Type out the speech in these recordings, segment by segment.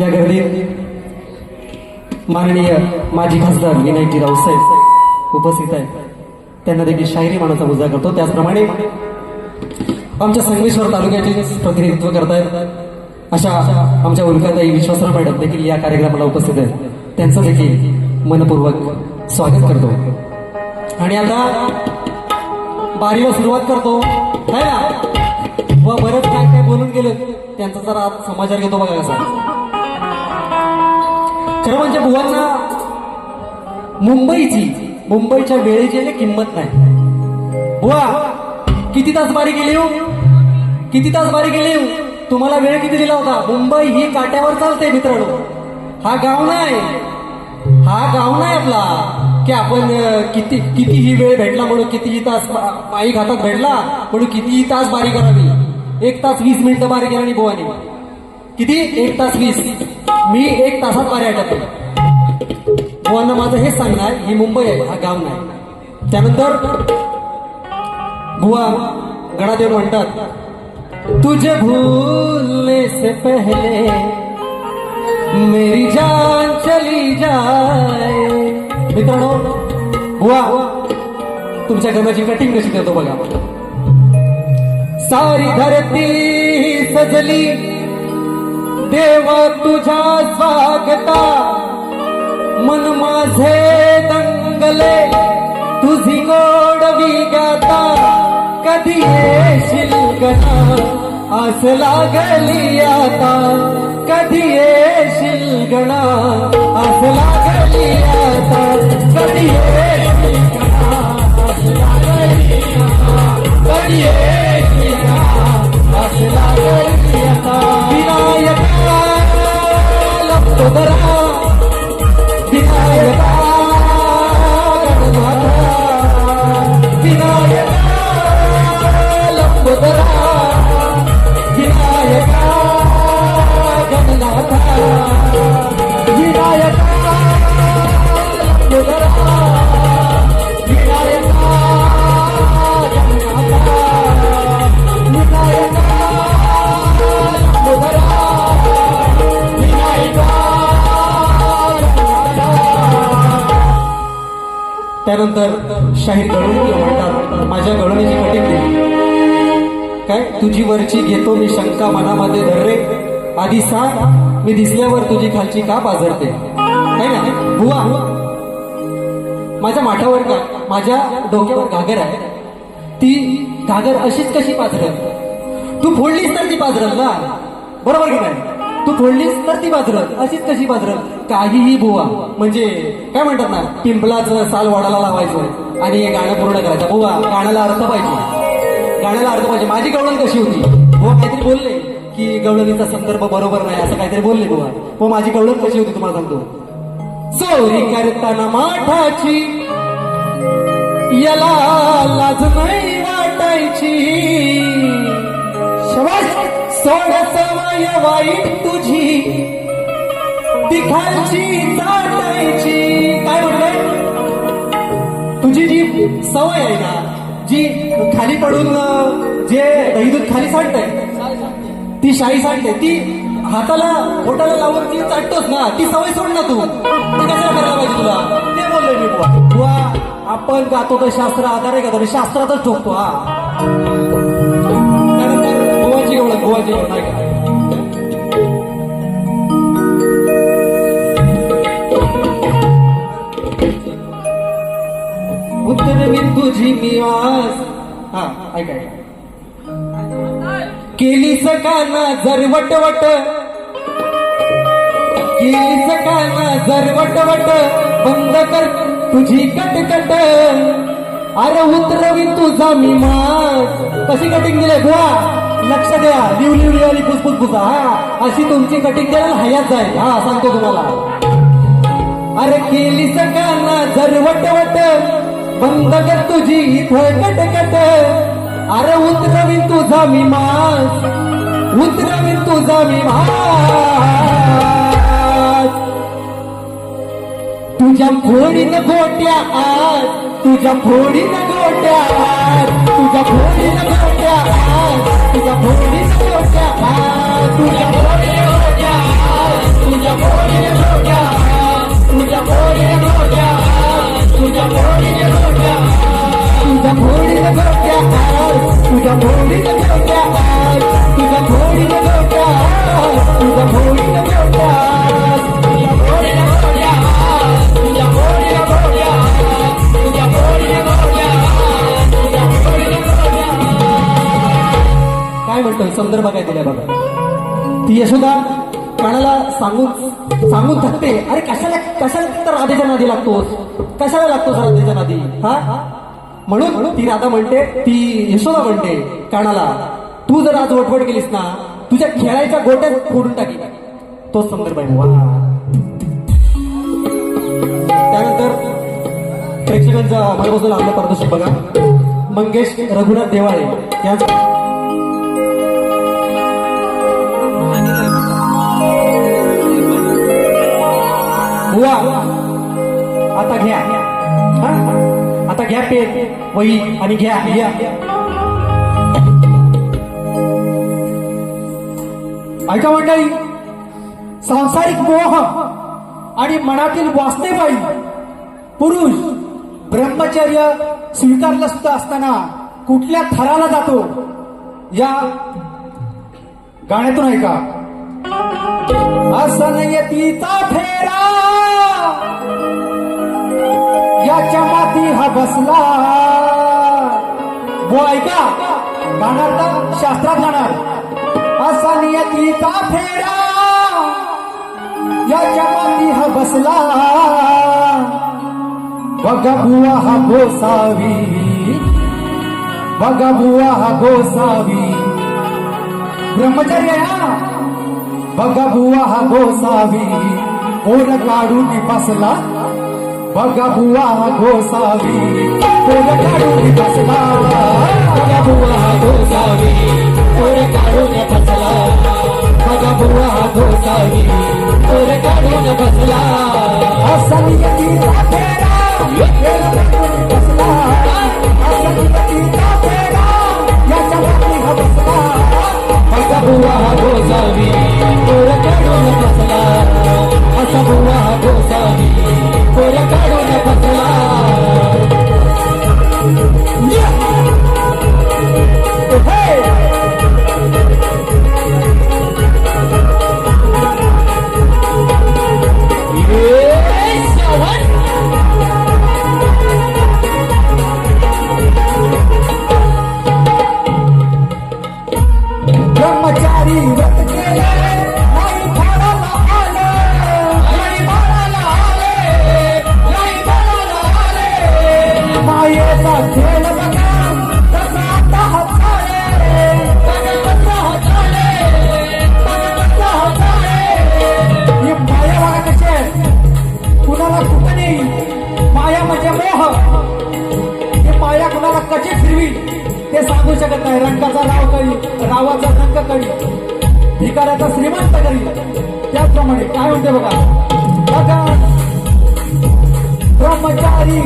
या गर्दीत माननीय माजी खासदार विनायकजी रावसाहेब उपस्थित आहेत. त्यांना देखील शायरी मानाचा मुद्दा करतो. त्याचप्रमाणे आमच्या संगमेश्वर तालुक्याचे प्रतिनिधित्व करतायत. अशा आमच्या उल्काताई विश्वासराव मॅडम देखील या कार्यक्रमाला उपस्थित आहेत. त्यांचं देखील मनपूर्वक स्वागत करतो. आणि आता बारीला सुरुवात करतो. काय ना? व बरंच काय काय बोलून गेलं त्यांचा जरा समाचार घेतो बघा कसा. खरं म्हणजे बुवांना मुंबईची मुंबईच्या वेळेची ना किंमत नाही. बुवा किती तास बारी गेली हो? किती तास बारी गेली हो? तुम्हाला वेळ किती दिला होता? मुंबई ही काट्यावर चालते मित्रांनो. हा गाव नाही. हा गाव नाही आपला. की आपण किती किती कितीही वेळ भेटला म्हणून कितीही तास आई पायी घातात भेटला म्हणून कितीही तास बारी करावी? एक तास वीस मिनिटं बारी केला आणि बुवानी. किती? एक तास वीस. मी एक तासात पर्यटक मुलांना बुवांना माझं हेच सांगणार ही मुंबई आहे हा गाव नाही. त्यानंतर बुवा गडादेव म्हणतात तुझे भूलने से पहले मेरी जान चली जाए. मित्रांनो बुवा तुमच्या गणाची कटिंग कशी करतो बघा. सारी धरती सजली देवा तुझ्या स्वागता. मन माझे दंगले तुझी गोडवी गाता कधी येशील गणा आस लागली आता. कधी येशील गणा आस लागली आता. कधी येशील Ahora त्यानंतर शाहीर गळून म्हणतात माझ्या गळवणीची कटिंग दिली काय? तुझी वरची घेतो मी शंका मनामध्ये धरले आधी सांग मी दिसल्यावर तुझी खालची का बाजरते काय ना बुवा माझ्या माठावर का? माझ्या डोक्यावर घागर आहे. ती घागर अशीच कशी पाजरल तू फोडलीस तर ती पाजरल ना. बरोबर की नाही? तू फोडलीस तर ती बाजरत अशीच कशी बाजरत काहीही बुवा. म्हणजे काय म्हणतात ना पिंपलाचं साल वाडाला लावायचं आणि हे गाणं पूर्ण करायचं. बुवा गाण्याला अर्थ पाहिजे. गाण्याला अर्थ पाहिजे. माझी गवळण कशी होती? बुवा काहीतरी बोलले की गवळणीचा संदर्भ बरोबर नाही असं काहीतरी बोलले बुवा. बुवा माझी गवळण कशी होती तुम्हाला सांगतो? चोरी करताना माठाची याला लाज नाही वाटायची. शबाश सोड सवय वाईट तुझी. ती खालची चाटायची. काय म्हटलंय? तुझी जी सवय आहे ना जी खाली पडून जे दही दूध खाली सांडतंय ती शाही सांडते ती हाताला बोटाला लावून ती चाटतोस ना ती सवय सोड ना तू. ते कसं करायला पाहिजे तुला? ते बोललोय मी बुवा. बुवा आपण गातो तर शास्त्र आधार आहे का? तर शास्त्रातच ठोकतो हा. गोवाची ओळख गोवाची ओळख नाही उत्तर मी तुझी निवास हा ऐका ऐका. केली सकाना जर वटवट. केली सकाना जर वटवट. बंद कर तुझी कटकट. अरे उतरवी तुझा मी मास. कशी कटिंग दिले बुवा लक्ष द्या. लिव लिव लिव आणि फुसफुस फुसा हा अशी तुमची कटिंग द्याल हयात जाईल. हा सांगतो तुम्हाला. अरे केली सकाना जर वट. बंद कर तुझी इथं कटकट अरे उतरवीन तुझा मी मास. उतरवीन तुझा मी मास तुझ्या फोडीन गोट्या आज. तुझ्या फोडीन गोट्या आज. तुझ्या फोडीन गोट्या काय म्हणतोय संदर्भ काय दिलाय बघा ती यशोदा कानाला सांगून सांगून थकते. अरे कशाला कशाला तर राधेच्या नादी लागतोस कशाला लागतोस राधेच्या नादी? हा? म्हणून ती राधा म्हणते ती यशोदा म्हणते कानाला तू जर आज वटवट केलीस ना तुझ्या खेळायच्या गोट्यात फोडून टाकी. तोच संदर्भ आहे. त्यानंतर प्रेक्षकांचा माझ्यापासून आपलं पारदर्शक बघा. मंगेश रघुनाथ देवाळे यांचा बुवा आता घ्या. हा? आता घ्या पेन वही आणि घ्या. घ्या ऐका मंडळी सांसारिक मोह आणि मनातील वास्तवबाई पुरुष ब्रह्मचर्य स्वीकारलं सुद्धा असताना कुठल्या थराला जातो? या गाण्यातून ऐका. असन असनयतीचा फेरा. याच्या माती हा बसला। वो ऐका गाणार शास्त्रात जाणार. असा नियतीचा फेरा याच्या माती हा बसला. बघा बुवा हा गोसावी. बघा बुवा हा गोसावी. ब्रह्मचर्य हा. बघा बुवा हा गोसावी. पोर काढून बसला. बघा बुवा गोसावी पोर काढून बसला बघा बुवा गोसावी पोर काढून बसला बघा बुवा गोसावी पोर काढून बसला. असा नियतीचा फेरा बसला असा नियतीचा फेरा याच्या बसला. असा बुवा गोसावी पोर काढून बसला. रावाचा करी भिकाऱ्याचा श्रीमंत करी त्याचप्रमाणे काय म्हणते बघा. बघा. ब्रह्मचारी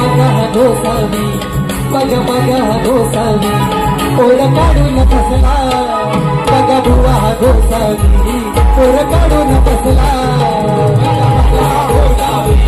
बघा बघा हा गोसावी बघा बघा हा गोसावी पोर काढून फसला बघा बुवा हा गोसावी पोर काढून फसला बघा बघा हा पोर काढून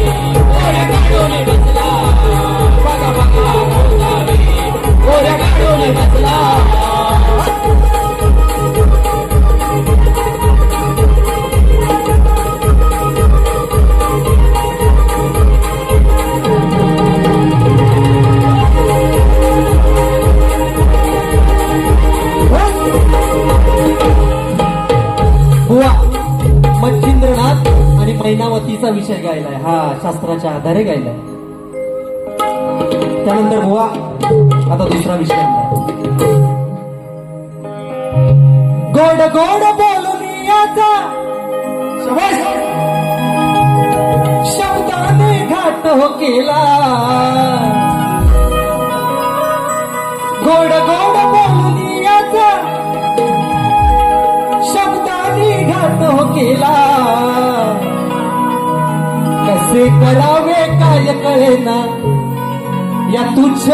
तुझ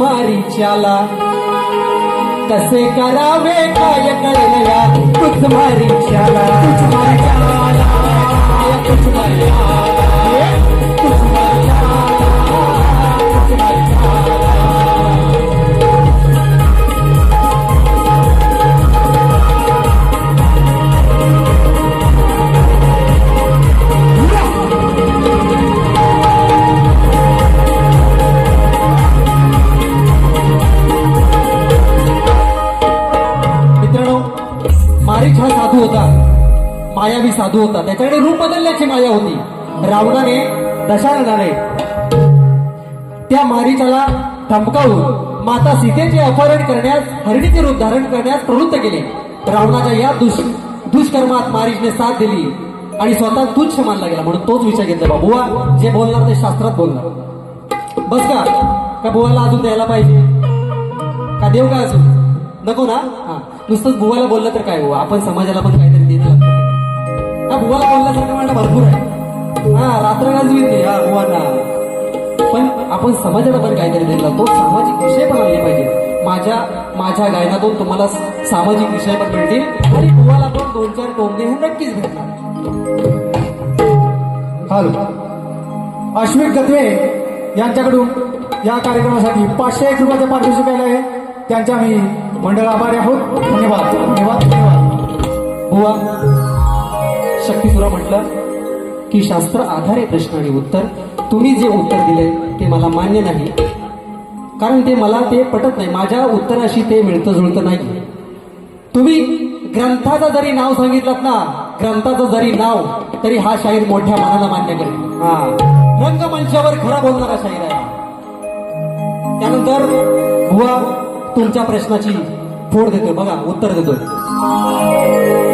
मारीच्याला कसे करावे काय कळेना या तुझ मारीच्याला तुझ मारीच्याला या तुझ मारीच्याला मायावी साधू होता. त्याच्याकडे रूप बदलण्याची माया होती. रावणाने दशाननाने त्या मारीच्याला धमकावून माता सीतेचे अपहरण करण्यास हरणीचे रूप धारण करण्यास प्रवृत्त केले. रावणाच्या या दुष दुष्कर्मात मारीचने साथ दिली आणि स्वतः तुच्छ मानला गेला. म्हणून तोच विषय घेतला बुवा जे बोलणार ते शास्त्रात बोलणार. बस का? का बुवाला अजून द्यायला पाहिजे? का देऊ का अजून? नको ना? हा. नुसतंच बुवाला बोललं तर काय हो आपण समाजाला पण काहीतरी हा बुवाला बोलण्यासारखं म्हणणं भरपूर आहे. हा रात्र गाजवीत नाही. हा बुवांना. पण आपण समाजाला पण काहीतरी दिला तो सामाजिक विषय पण आणले पाहिजे. माझ्या माझ्या गायनातून तुम्हाला सामाजिक विषय पण मिळतील. आणि बुवाला पण दोन चार टोमणे होऊन नक्कीच भेटणार. हॅलो. अश्विक गदवे यांच्याकडून या कार्यक्रमासाठी पाचशे एक रुपयाचे पारितोषिक आले आहे. त्यांच्या मी मंडळ आभारी आहोत. धन्यवाद. धन्यवाद. धन्यवाद. बुवा शक्तीसुरा म्हटलं की शास्त्र आधारे प्रश्न आणि उत्तर. तुम्ही जे उत्तर दिले ते मला मान्य नाही. कारण ते मला ते पटत नाही. माझ्या उत्तराशी ते मिळतं जुळतं नाही. तुम्ही ग्रंथाचं जरी नाव सांगितलं ना ग्रंथाचं जरी नाव तरी हा शाहीर मोठ्या मनाला मान्य करेल. हा. रंगमंचावर खरा बोलणारा शाहीर आहे त्यानंतर बुवा तुमच्या प्रश्नाची फोड देतोय. बघा उत्तर देतोय.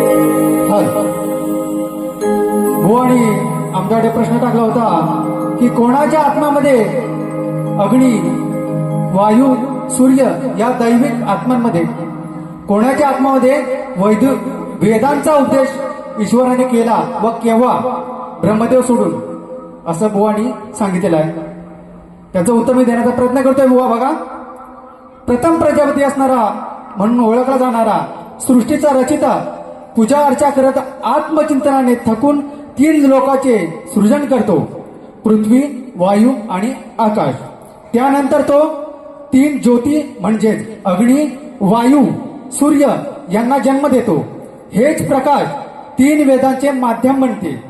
आणि आमच्याकडे प्रश्न टाकला होता की कोणाच्या आत्मामध्ये अग्नी वायू सूर्य या दैविक आत्मांमध्ये? कोणाच्या आत्मामध्ये वैद वेदांचा उपदेश ईश्वराने केला व केव्हा? ब्रह्मदेव सोडून. असं बुवानी सांगितलेलं आहे. त्याचं उत्तर मी देण्याचा प्रयत्न करतोय बुवा बघा. प्रथम प्रजापती असणारा म्हणून ओळखला जाणारा सृष्टीचा रचिता पूजा अर्चा करत आत्मचिंतनाने थकून तीन लोकाचे सृजन करतो. पृथ्वी वायू आणि आकाश. त्यानंतर तो तीन ज्योती म्हणजेच अग्नी वायू सूर्य यांना जन्म देतो. हेच प्रकाश तीन वेदांचे माध्यम बनते.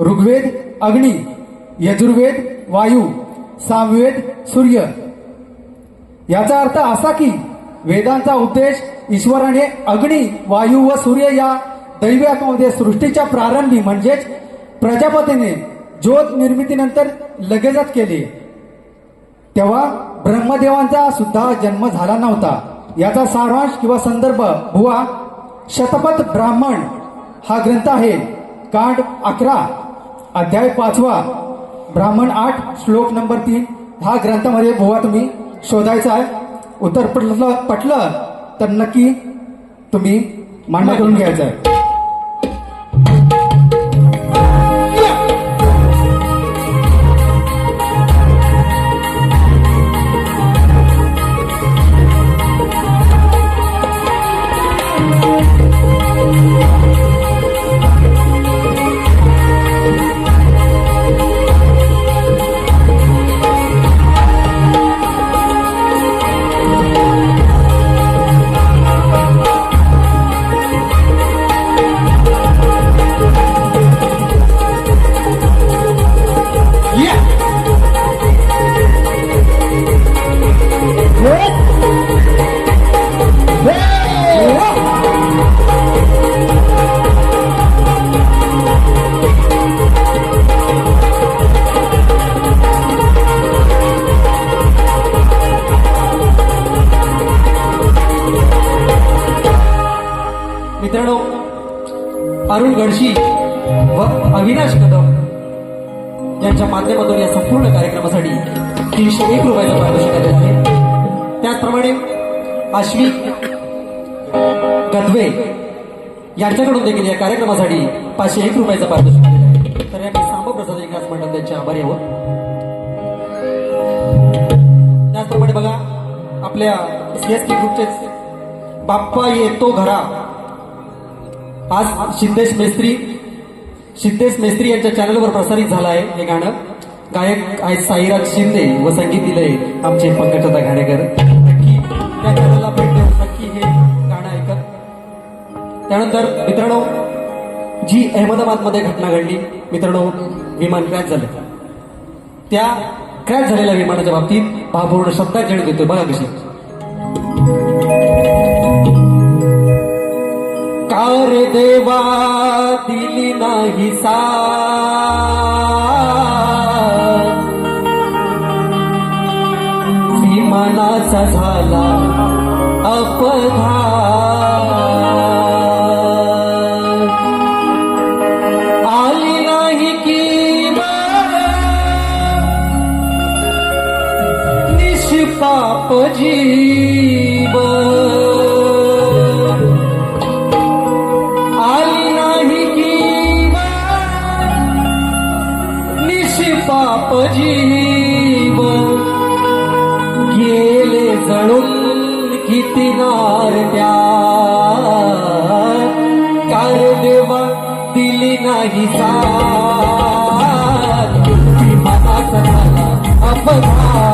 ऋग्वेद अग्नी यजुर्वेद वायू सामवेद सूर्य. याचा अर्थ असा की वेदांचा उद्देश ईश्वराने अग्नी वायू व सूर्य या दैव्यामध्ये सृष्टीच्या प्रारंभी म्हणजेच प्रजापतीने ज्योत निर्मितीनंतर लगेचच केले. तेव्हा ब्रह्मदेवांचा सुद्धा जन्म झाला नव्हता. याचा सारांश किंवा संदर्भ भुवा शतपथ ब्राह्मण हा ग्रंथ आहे. कांड अकरा अध्याय पाचवा ब्राह्मण आठ श्लोक नंबर तीन. हा ग्रंथामध्ये भुवा तुम्ही शोधायचा आहे उत्तर पटलं पटलं तर नक्की तुम्ही मान्य करून घ्यायचं आहे यांच्या माध्यमातून या संपूर्ण कार्यक्रमासाठी तीनशे एक रुपयाचं पारितोषिक आलेलं आहे. त्याचप्रमाणे आश्विक गदवे यांच्याकडून देखील या कार्यक्रमासाठी पाचशे एक रुपयाचं पारितोषिक आलेलं आहे. तर या मी सांबप्रसाद विकास मंडळ त्यांचे आभारी आहोत. त्याचप्रमाणे बघा आपल्या सीएसटी ग्रुपचे बाप्पा येतो घरा. आज सिद्धेश मेस्त्री सिद्धेश मेस्त्री यांच्या चॅनलवर प्रसारित झालं आहे हे गाणं. गायक आहेत साईराज शिंदे व संगीत दिलंय आमचे पंकजदा घाणेकर. नक्की त्या चॅनलला भेट देऊन नक्की हे गाणं ऐकत त्यानंतर मित्रांनो जी अहमदाबादमध्ये घटना घडली मित्रांनो विमान क्रॅश झालं. त्या क्रॅश झालेल्या विमानाच्या बाबतीत भावपूर्ण शब्दात देतोय बघा कशी. कार देवा दिली नाही सा. विमानाचा झाला अपघात. आली जीव गेले जणून किती नार त्या. कार देवा दिली नाही सा विमानाचा झाला अपघात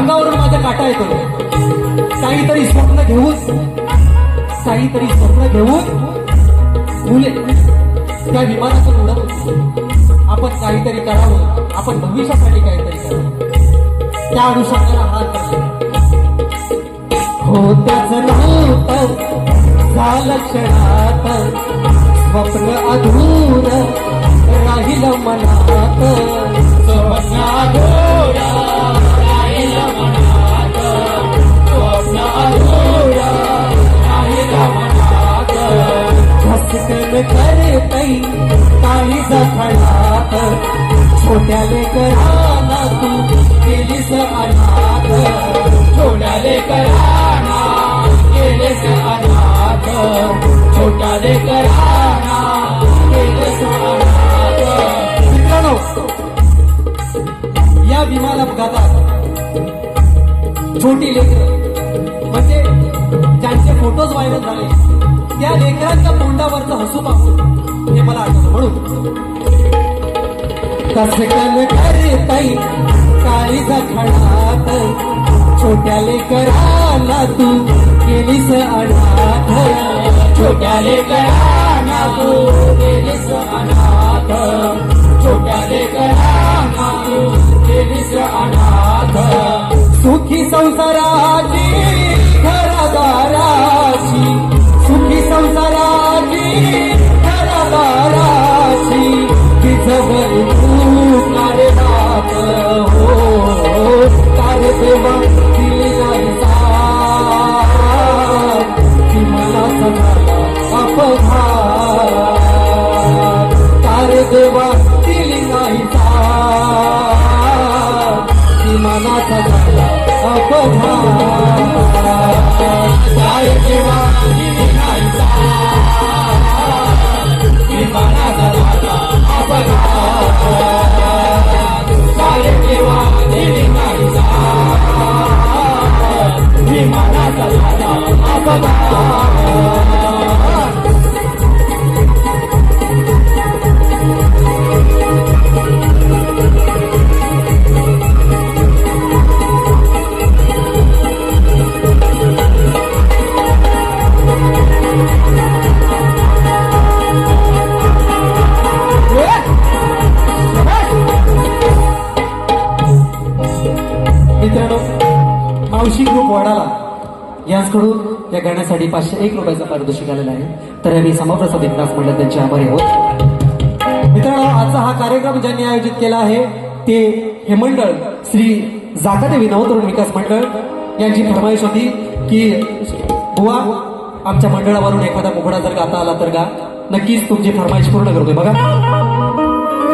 अंगावरून माझ्या काटा येतो. काहीतरी स्वप्न घेऊन काहीतरी स्वप्न घेऊन मुले त्या विमानातून उडत आपण काहीतरी करावं आपण भविष्यासाठी काहीतरी करावं. त्या अनुषंगाला हात करतो हो त्याच नव्हतं झालं क्षणात. स्वप्न अधूर राहिलं मनात. स्वप्न अधूर. धसकन करतई काही जखणात छोट्या ना तू केलीस अनाथ. छोट्याले करा ना केलीस अनाथ. छोट्याले करा ना केलीस अनाथ. मित्रांनो या विमान अपघातात छोटी लेकर. म्हणजे त्यांचे फोटोज व्हायरल झाले त्या लेकरांच्या तोंडावरचं हसू पाहू. हे मला आठवत म्हणून. कसकन करताई काळी जखणात छोट्या लेकराला तू केलीस अनाथ. छोट्या लेकरांना तू केलीस अनाथ. छोट्या लेकरांना तू केलीस अनाथ. सुखी संसारा मावशी ग्रुप वडाला यांकडून या गाण्यासाठी पाचशे एक रुपयाचा पारितोषिक आलेला आहे. तर आम्ही समप्रसाद एकनाथ मंडळ त्यांचे आभारी आहोत. मित्रांनो आजचा हा कार्यक्रम ज्यांनी आयोजित केला आहे ते हे मंडळ श्री जागादेवी विनवतरुण विकास मंडळ. यांची फरमाईश होती की बुवा आमच्या मंडळावरून एखादा मुखडा जर गाता आला तर गा. नक्कीच तुमची फरमाईश पूर्ण करतोय. बघा.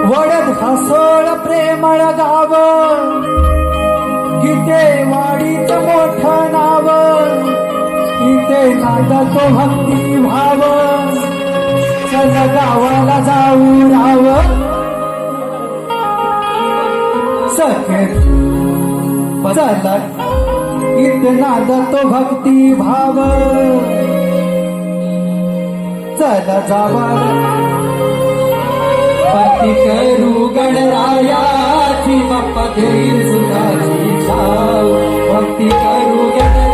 वडद हसोळ प्रेमळ गाव. इथे वाडीच मोठं नाव. इथे नांदतो भक्ती भाव चल गावाला जाऊ राव. सखे चल. इथे नांदतो भक्ती भाव चल जावा. भक्ती करू गणरायाची बाप्पा देईल सुधारी भक्ती करू गणरायाची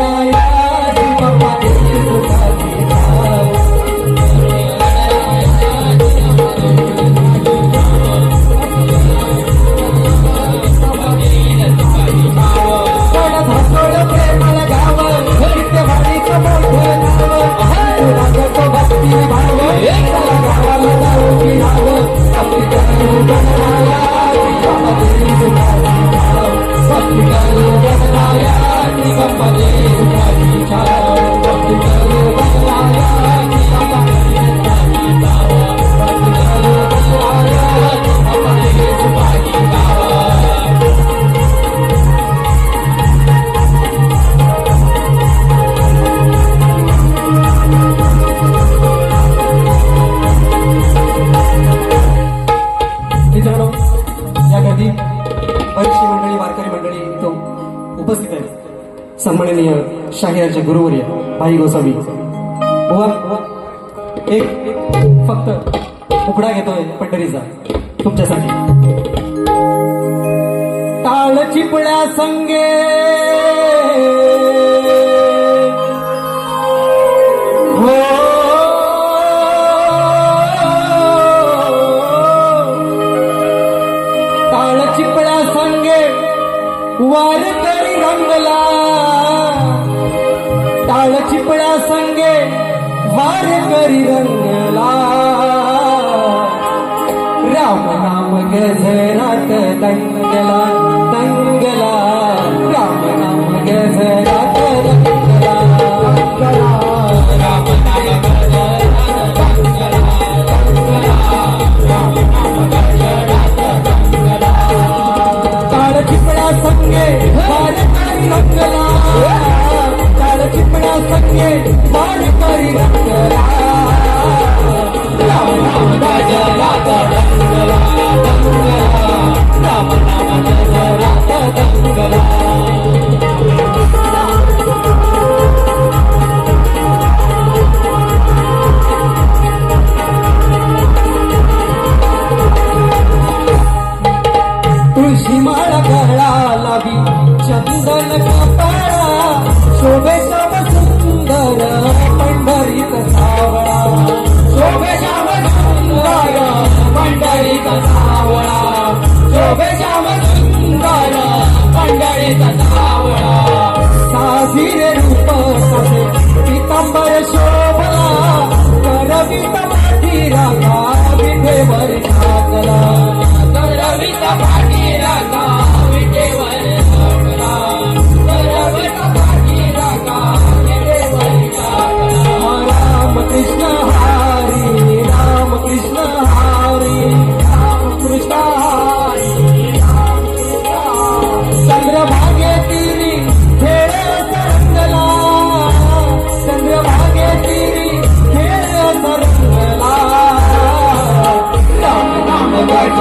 गणरायाची माननीय शाहिराचे गुरुवर्य भाई गोसावी. एक एक फक्त उकडा घेतोय पंढरीचा तुमच्यासाठी. टाळ चिपळ्या संगे. टाळ संगे वारे करी रंगला. राम नाम गजरात दंगला दंगला.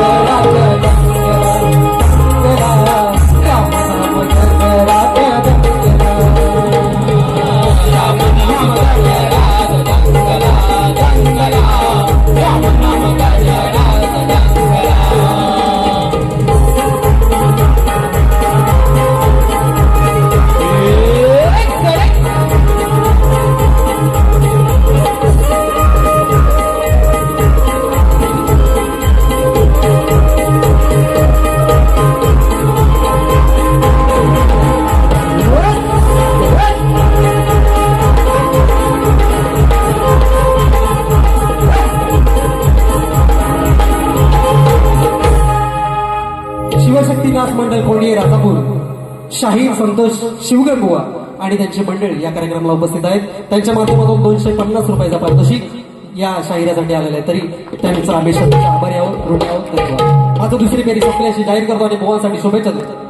Oh. संतोष शिवगंगुवा आणि त्यांची मंडळी या कार्यक्रमाला उपस्थित आहेत. त्यांच्या माध्यमातून दोनशे पन्नास रुपयाचा पारितोषिक या शाहिरासाठी आलेला आहे. तरी त्यांचा आम्ही शब्दाचा आभारी आहोत ऋणी आहोत. धन्यवाद. माझं दुसरी फेरी संपल्याशी जाहीर करतो आणि बुवांसाठी शुभेच्छा देतो.